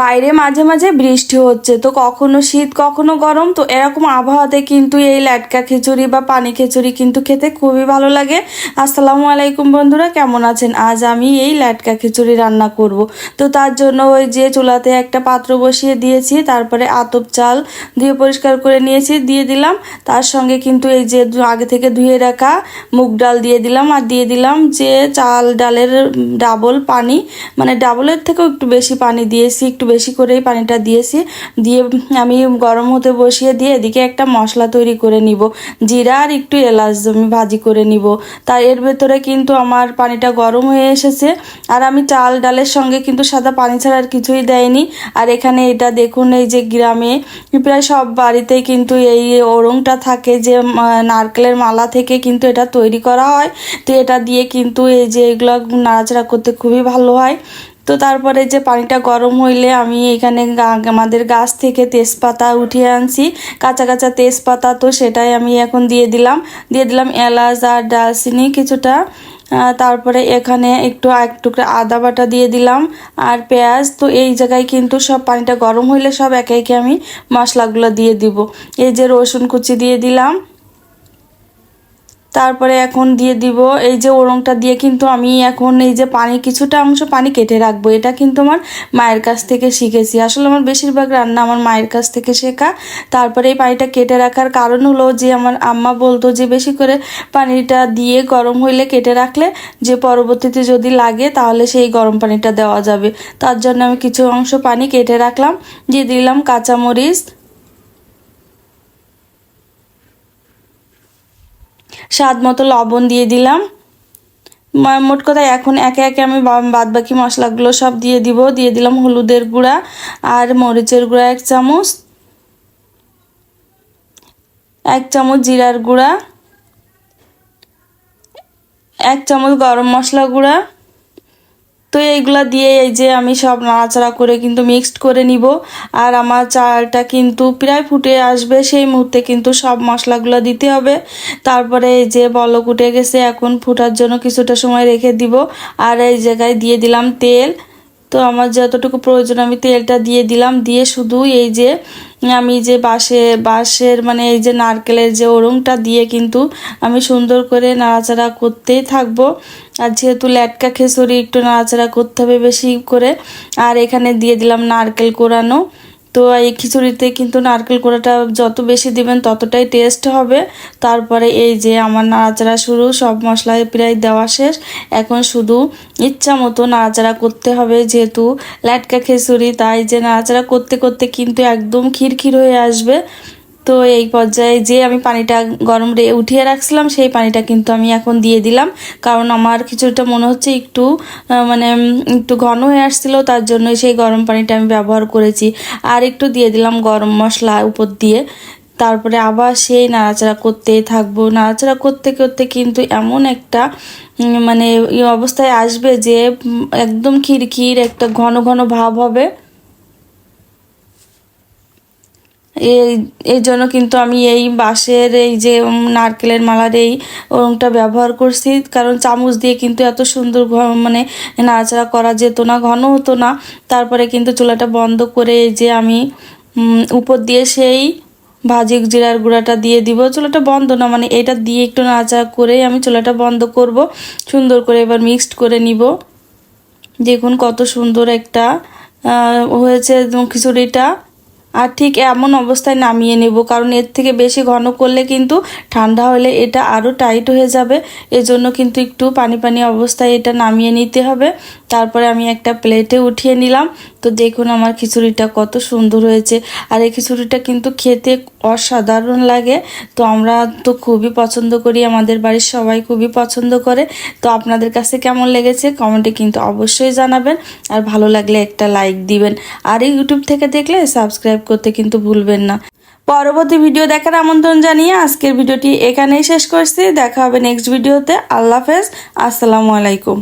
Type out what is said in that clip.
বাইরে মাঝে মাঝে বৃষ্টি হচ্ছে, তো কখনো শীত, কখনো গরম, তো এরকম আবহাওয়াতে কিন্তু এই ল্যাটকা খিচুড়ি বা পানি খিচুড়ি কিন্তু খেতে খুবই ভালো লাগে। আসসালামু আলাইকুম বন্ধুরা, কেমন আছেন? আজ আমি এই ল্যাটকা খিচুড়ি রান্না করব। তো তার জন্য ওই যে চুলাতে একটা পাত্র বসিয়ে দিয়েছি, তারপরে আতপ চাল ধুয়ে পরিষ্কার করে নিয়েছি, দিয়ে দিলাম। তার সঙ্গে কিন্তু এই যে আগে থেকে ধুয়ে রাখা মুগ ডাল দিয়ে দিলাম, আর দিয়ে দিলাম যে চাল ডালের ডাবল পানি মানে ডাবলের থেকেও একটু বেশি পানি দিয়েছি, একটু বেশি করেই পানিটা দিয়েছি। দিয়ে আমি গরম হতে বসিয়ে দিয়ে এদিকে একটা মশলা তৈরি করে নিব। জিরা আর একটু এলাচ আমি ভাজি করে নিব। তার এর ভেতরে কিন্তু আমার পানিটা গরম হয়ে এসেছে। আর আমি চাল ডালের সঙ্গে কিন্তু সাদা পানি ছাড়া আর কিছুই দেয়নি। আর এখানে এটা দেখুন, এই যে গ্রামে প্রায় সব বাড়িতেই কিন্তু এই ওরংটা থাকে যে নারকেলের মালা থেকে কিন্তু এটা তৈরি করা হয়। তো এটা দিয়ে কিন্তু এই যে এগুলো নাড়াচাড়া করতে খুবই ভালো হয়। তো তারপরে যে পানিটা গরম হইলে আমি এখানে আমাদের গাছ থেকে তেজপাতা উঠিয়ে আনছি। কাঁচা কাঁচা তেজপাতা তো সেটাই আমি এখন দিয়ে দিলাম। দিয়ে দিলাম এলাচ আর ডালচিনি কিছুটা। তারপরে এখানে একটু এক টুকরা আদা বাটা দিয়ে দিলাম আর পেঁয়াজ। তো এই জায়গায় কিন্তু সব পানিটা গরম হইলে সব একে একে আমি মশলাগুলো দিয়ে দিব। এই যে রসুন কুচি দিয়ে দিলাম। তারপরে এখন দিয়ে দিব, এই যে ওরংটা দিয়ে কিন্তু আমি এখন এই যে পানি, কিছুটা অংশ পানি কেটে রাখব। এটা কিন্তু আমার মায়ের কাছ থেকে শিখেছি। আসলে আমার বেশিরভাগ রান্না আমার মায়ের কাছ থেকে শেখা। তারপরে এই পানিটা কেটে রাখার কারণ হলো যে আমার আম্মা বলতো যে বেশি করে পানিটা দিয়ে গরম হইলে কেটে রাখলে যে পরবর্তীতে যদি লাগে তাহলে সেই গরম পানিটা দেওয়া যাবে। তার জন্য আমি কিছু অংশ পানি কেটে রাখলাম, দিয়ে দিলাম কাঁচামরিচ স্বাদ মতো লবণ দিয়ে দিলাম। মোট কথা এখন একে একে আমি বাদ বাকি মশলাগুলো সব দিয়ে দিব। দিয়ে দিলাম হলুদের গুঁড়া আর মরিচের গুঁড়া এক চামচ। এক চামচ জিরার গুঁড়া। এক চামচ গরম মশলা গুঁড়া। তো এইগুলা দিয়ে এই যে আমি সব নাড়াচাড়া করে কিন্তু মিক্সড করে নিব। আর আমার চালটা কিন্তু প্রায় ফুটে আসবে, সেই মুহূর্তে কিন্তু সব মশলাগুলো দিতে হবে। তারপরে এই যে বলক উঠে গেছে, এখন ফুটার জন্য কিছুটা সময় রেখে দিব। আর এই জায়গায় দিয়ে দিলাম তেল। তো আমার যতটুকু প্রয়োজন, আমি তেলটা দিয়ে দিলাম। দিয়ে শুধু এই যে, আমি যে বাঁশে, বাঁশের মানে এই যে নারকেলের যে ওরংটা দিয়ে কিন্তু আমি সুন্দর করে নাড়াচাড়া করতেই থাকব। আর যেহেতু ল্যাটকা খেসুরি একটু নাড়াচাড়া করতে হবে বেশি করে, আর এখানে দিয়ে দিলাম নারকেল কোরানো। তো এই খিচুড়িতে কিন্তু নারকেল কোড়াটা যত বেশি দিবেন ততটাই টেস্ট হবে। তারপরে এই যে আমার নাড়াচাড়া শুরু, সব মশলায় প্রায় দেওয়া শেষ। এখন শুধু ইচ্ছা মতো নাড়াচাড়া করতে হবে যেহেতু লাটকা খিচুড়ি, তাই যে নাড়াচাড়া করতে করতে কিন্তু একদম খিরখির হয়ে আসবে। তো এই পর্যায়ে যে আমি পানিটা গরম উঠিয়ে রাখছিলাম, সেই পানিটা কিন্তু আমি এখন দিয়ে দিলাম। কারণ আমার খিচুড়িটা মনে হচ্ছে একটু মানে একটু ঘন হয়ে আসছিল, তার জন্য সেই গরম পানিটা আমি ব্যবহার করেছি। আর একটু দিয়ে দিলাম গরম মশলা উপর দিয়ে। তারপরে আবার সেই নাড়াচাড়া করতেই থাকব। নাড়াচাড়া করতে করতে কিন্তু এমন একটা মানে অবস্থায় আসবে যে একদম খিরখির একটা ঘন ঘন ভাব হবে। এই জন্য কিন্তু আমি এই বাঁশের, এই যে নারকেলের মালার এই ওরমটা ব্যবহার করছি। কারণ চামচ দিয়ে কিন্তু এত সুন্দর মানে নাড়াচাড়া করা যেত না, ঘন হতো না। তারপরে কিন্তু চুলাটা বন্ধ করে এই যে আমি উপর দিয়ে সেই ভাজি জিরার গুঁড়াটা দিয়ে দিব। চুলাটা বন্ধ না মানে এটা দিয়ে একটু নাড়াচাড়া করেই আমি চুলাটা বন্ধ করব। সুন্দর করে এবার মিক্সড করে নিব। দেখুন কত সুন্দর একটা হয়েছে খিচুড়িটা। আর ঠিক এমন অবস্থায় নামিয়ে নেব, কারণ এর থেকে বেশি ঘন করলে কিন্তু ঠান্ডা হলে এটা আরও টাইট হয়ে যাবে। এজন্য কিন্তু একটু পানি পানি অবস্থায় এটা নামিয়ে নিতে হবে। তারপরে আমি একটা প্লেটে উঠিয়ে নিলাম। তো দেখুন আমার খিচুড়িটা কত সুন্দর হয়েছে। আর এই খিচুড়িটা কিন্তু খেতে অসাধারণ লাগে। তো আমরা তো খুবই পছন্দ করি, আমাদের বাড়ির সবাই খুবই পছন্দ করে। তো আপনাদের কাছে কেমন লেগেছে কমেন্টে কিন্তু অবশ্যই জানাবেন। আর ভালো লাগলে একটা লাইক দিবেন। আর ইউটিউব থেকে দেখলে সাবস্ক্রাইব করতে কিন্তু ভুলবেন না। পরবর্তী ভিডিও দেখার আমন্ত্রণ জানিয়ে আজকের ভিডিওটি এখানেই শেষ করছি। দেখা হবে নেক্সট ভিডিওতে আল্লাহ হাফেজ। আসসালামু আলাইকুম।